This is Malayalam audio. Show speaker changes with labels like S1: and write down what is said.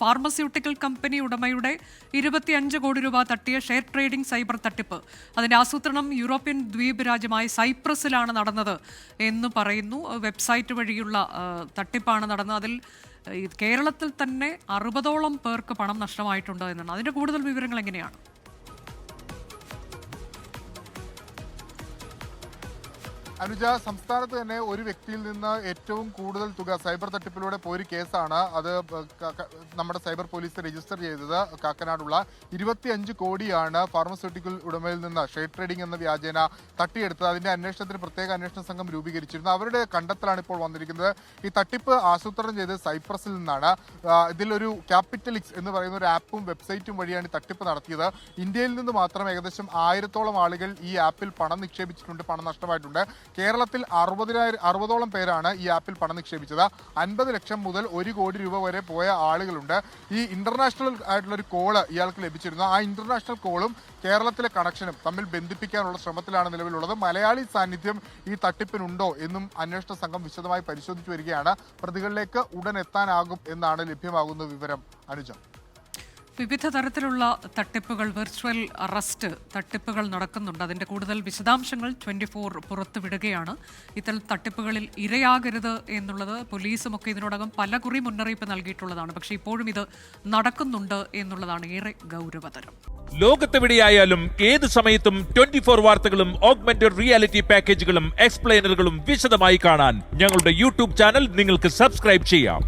S1: ഫാർമസ്യൂട്ടിക്കൽ കമ്പനി ഉടമയുടെ ഇരുപത്തിയഞ്ച് കോടി രൂപ തട്ടിയ ഷെയർ ട്രേഡിംഗ് സൈബർ തട്ടിപ്പ്. അതിന്റെ ആസൂത്രണം യൂറോപ്യൻ ദ്വീപ് രാജ്യമായ സൈപ്രസിലാണ് നടന്നത് എന്ന് പറയുന്നു. വെബ്സൈറ്റ് വഴിയുള്ള തട്ടിപ്പാണ് നടന്നത്. അതിൽ കേരളത്തിൽ തന്നെ അറുപതോളം പേർക്ക് പണം നഷ്ടമായിട്ടുണ്ട് എന്നാണ്. അതിന്റെ കൂടുതൽ വിവരങ്ങൾ എങ്ങനെയാണ്?
S2: അനുജ സംസ്ഥാനത്ത് തന്നെ ഒരു വ്യക്തിയിൽ നിന്ന് ഏറ്റവും കൂടുതൽ തുക സൈബർ തട്ടിപ്പിലൂടെ പോയൊരു കേസാണ് അത് നമ്മുടെ സൈബർ പോലീസ് രജിസ്റ്റർ ചെയ്തത്. കാക്കനാടുള്ള ഇരുപത്തിയഞ്ച് കോടിയാണ് ഫാർമസ്യൂട്ടിക്കൽ ഉടമയിൽ നിന്ന് ഷെയർ ട്രേഡിംഗ് എന്ന വ്യാജേന തട്ടിയെടുത്തത്. അതിന്റെ അന്വേഷണത്തിന് പ്രത്യേക അന്വേഷണ സംഘം രൂപീകരിച്ചിരുന്നു. അവരുടെ കണ്ടെത്തലാണ് ഇപ്പോൾ വന്നിരിക്കുന്നത്. ഈ തട്ടിപ്പ് ആസൂത്രണം ചെയ്ത് സൈപ്രസിൽ നിന്നാണ്. ഇതിലൊരു ക്യാപിറ്റലിക്സ് എന്ന് പറയുന്ന ഒരു ആപ്പും വെബ്സൈറ്റും വഴിയാണ് തട്ടിപ്പ് നടത്തിയത്. ഇന്ത്യയിൽ നിന്ന് മാത്രം ഏകദേശം ആയിരത്തോളം ആളുകൾ ഈ ആപ്പിൽ പണം നിക്ഷേപിച്ചിട്ടുണ്ട് പണം നഷ്ടമായിട്ടുണ്ട്. കേരളത്തിൽ അറുപതിനായിരം അറുപതോളം പേരാണ് ഈ ആപ്പിൽ പണം നിക്ഷേപിച്ചത്. അൻപത് ലക്ഷം മുതൽ ഒരു കോടി രൂപ വരെ പോയ ആളുകളുണ്ട്. ഈ ഇന്റർനാഷണൽ ആയിട്ടുള്ള ഒരു കോൾ ഇയാൾക്ക് ലഭിച്ചിരുന്നു. ആ ഇന്റർനാഷണൽ കോളും കേരളത്തിലെ കണക്ഷനും തമ്മിൽ ബന്ധിപ്പിക്കാനുള്ള ശ്രമത്തിലാണ് നിലവിലുള്ളത്. മലയാളി സാന്നിധ്യം ഈ തട്ടിപ്പിനുണ്ടോ എന്നും അന്വേഷണ സംഘം വിശദമായി പരിശോധിച്ചു വരികയാണ്. പ്രതികളിലേക്ക് ഉടൻ എത്താനാകും എന്നാണ് ലഭ്യമാകുന്ന വിവരം അനുജ.
S1: വിവിധ തരത്തിലുള്ള തട്ടിപ്പുകൾ വെർച്വൽ അറസ്റ്റ് തട്ടിപ്പുകൾ നടക്കുന്നുണ്ട്. അതിന്റെ കൂടുതൽ വിശദാംശങ്ങൾ ട്വന്റി ഫോർ പുറത്തുവിടുകയാണ് ഇത്തരം തട്ടിപ്പുകളിൽ ഇരയാകരുത് എന്നുള്ളത് പോലീസും ഇതിനോടകം പല കുറി മുന്നറിയിപ്പ് നൽകിയിട്ടുള്ളതാണ്. പക്ഷേ ഇപ്പോഴും ഇത് നടക്കുന്നുണ്ട് എന്നുള്ളതാണ് ഏറെ ഗൗരവതരം.
S3: ലോകത്തെവിടെയായാലും ഏത് സമയത്തും ട്വന്റി ഫോർ വാർത്തകളും ഓഗ്മെന്റഡ് റിയാലിറ്റി പാക്കേജുകളും എക്സ്പ്ലെയിനറുകളും വിശദമായി കാണാൻ ഞങ്ങളുടെ യൂട്യൂബ് ചാനൽ നിങ്ങൾക്ക് സബ്സ്ക്രൈബ് ചെയ്യാം.